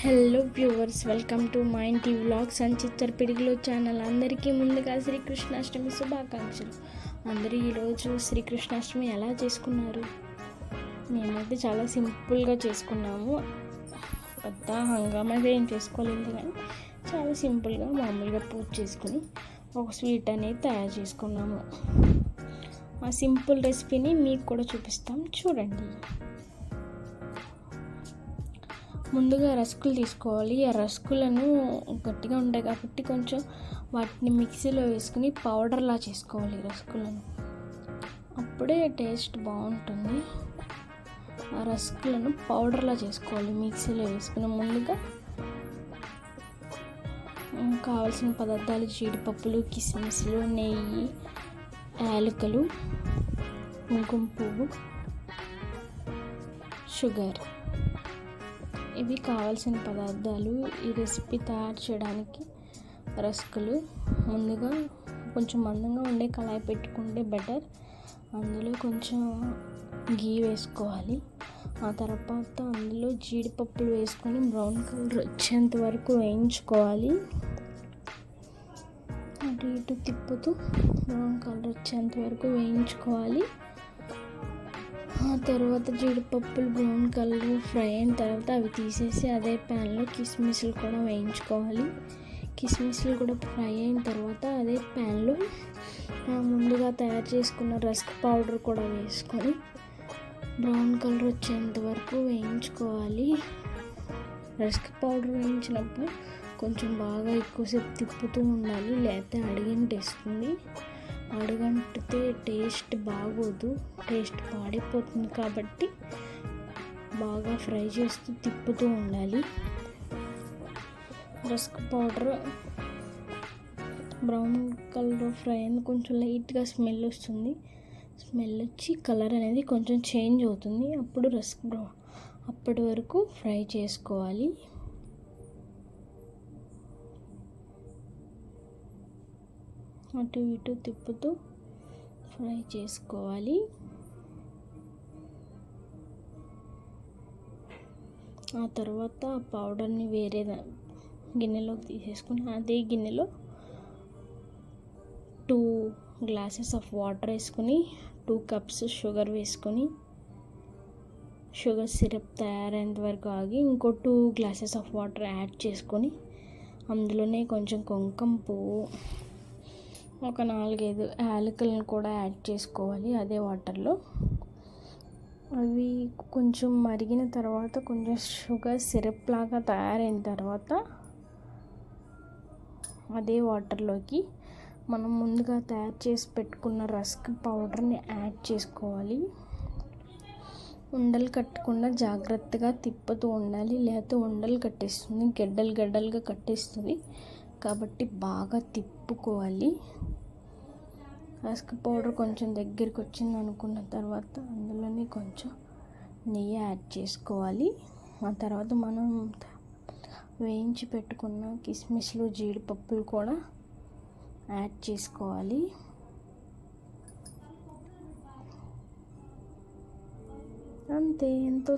Hello viewers welcome to మా ఇంటి vlogs and చిత్తర్ పిడిగిలో ఛానల్. అందరికీ ముందుగా శ్రీకృష్ణాష్టమి శుభాకాంక్షలు. అందరూ ఈరోజు శ్రీకృష్ణాష్టమి ఎలా చేసుకున్నారు? మేమైతే చాలా సింపుల్గా చేసుకున్నాము. పెద్ద హంగామాగా ఏం చేసుకోలేదు కానీ చాలా సింపుల్గా మామూలుగా పూజ చేసుకుని ఒక స్వీట్ అనేది తయారు చేసుకున్నాము. ఆ సింపుల్ రెసిపీని మీకు కూడా చూపిస్తాం. చూడండి. ముందుగా రస్కులు తీసుకోవాలి. ఆ రస్కులను గట్టిగా ఉంటాయి కాబట్టి కొంచెం వాటిని మిక్సీలో వేసుకుని పౌడర్లా చేసుకోవాలి రస్కులను. అప్పుడే టేస్ట్ బాగుంటుంది. ఆ రస్కులను పౌడర్లా చేసుకోవాలి మిక్సీలో వేసుకుని ముందుగా. కావాల్సిన పదార్థాలు జీడిపప్పులు కిస్మిస్లు నెయ్యి యాలకులు కుంకుమ పువ్వు షుగర్. ఇవి కావాల్సిన పదార్థాలు ఈ రెసిపీ తయారు చేయడానికి రస్కులు ముందుగా కొంచెం మందంగా ఉండే కళాయి పెట్టుకుంటే బెటర్. అందులో కొంచెం గీ వేసుకోవాలి. ఆ తర్వాత అందులో జీడిపప్పులు వేసుకొని బ్రౌన్ కలర్ వచ్చేంత వరకు వేయించుకోవాలి. అటు ఇటు తిప్పుతూ బ్రౌన్ కలర్ వచ్చేంత వరకు వేయించుకోవాలి. ఆ తర్వాత జీడిపప్పులు బ్రౌన్ కలర్ ఫ్రై అయిన తర్వాత అవి తీసేసి అదే ప్యాన్లో కిస్మిస్లు కూడా వేయించుకోవాలి. కిస్మిస్లు కూడా ఫ్రై అయిన తర్వాత అదే ప్యాన్లో ముందుగా తయారు చేసుకున్న రస్క్ పౌడర్ కూడా వేసుకొని బ్రౌన్ కలర్ వచ్చేంత వరకు వేయించుకోవాలి. రస్క్ పౌడర్ వేయించినప్పుడు కొంచెం బాగా ఎక్కువసేపు తిప్పుతూ ఉండాలి లేకపోతే అడిగిన అడిగంటేస్తుంది అడుగంటితే టేస్ట్ బాగోదు టేస్ట్ పాడైపోతుంది కాబట్టి బాగా ఫ్రై చేస్తూ తిప్పుతూ ఉండాలి. Rusk powder brown colour fry అయింది. కొంచెం లైట్గా స్మెల్ వస్తుంది. స్మెల్ వచ్చి కలర్ అనేది కొంచెం చేంజ్ అవుతుంది. అప్పుడు రస్క్ బ్రౌన్ అప్పటి వరకు ఫ్రై చేసుకోవాలి. అటు ఇటు తిప్పుతూ ఫ్రై చేసుకోవాలి. ఆ తర్వాత ఆ పౌడర్ని వేరే గిన్నెలోకి తీసేసుకుని అదే గిన్నెలో టూ గ్లాసెస్ ఆఫ్ వాటర్ వేసుకుని టూ కప్స్ షుగర్ వేసుకొని షుగర్ సిరప్ తయారైనంత వరకు ఆగి ఇంకో two glasses of water add చేసుకొని అందులోనే కొంచెం కుంకుమ పువ్వు ఒక నాలుగైదు యాలకులను కూడా యాడ్ చేసుకోవాలి అదే వాటర్లో. అవి కొంచెం మరిగిన తర్వాత కొంచెం షుగర్ సిరప్ లాగా తయారైన తర్వాత అదే వాటర్లోకి మనం ముందుగా తయారు చేసి పెట్టుకున్న రస్క్ పౌడర్ని యాడ్ చేసుకోవాలి. ఉండలు కట్టకుండా జాగ్రత్తగా తిప్పుతూ ఉండాలి లేకపోతే ఉండలు కట్టేస్తుంది గడ్డలు గడ్డలుగా కట్టేస్తుంది. కాబట్టి బాగా తిప్పుకోవాలి. రస్క్ పౌడర్ కొంచెం దగ్గరికి వచ్చింది అనుకున్న తర్వాత అందులోనే కొంచెం నెయ్యి యాడ్ చేసుకోవాలి. ఆ తర్వాత మనం వేయించి పెట్టుకున్న కిస్మిస్లు జీడిపప్పులు కూడా యాడ్ చేసుకోవాలి. అంతే ఎంతో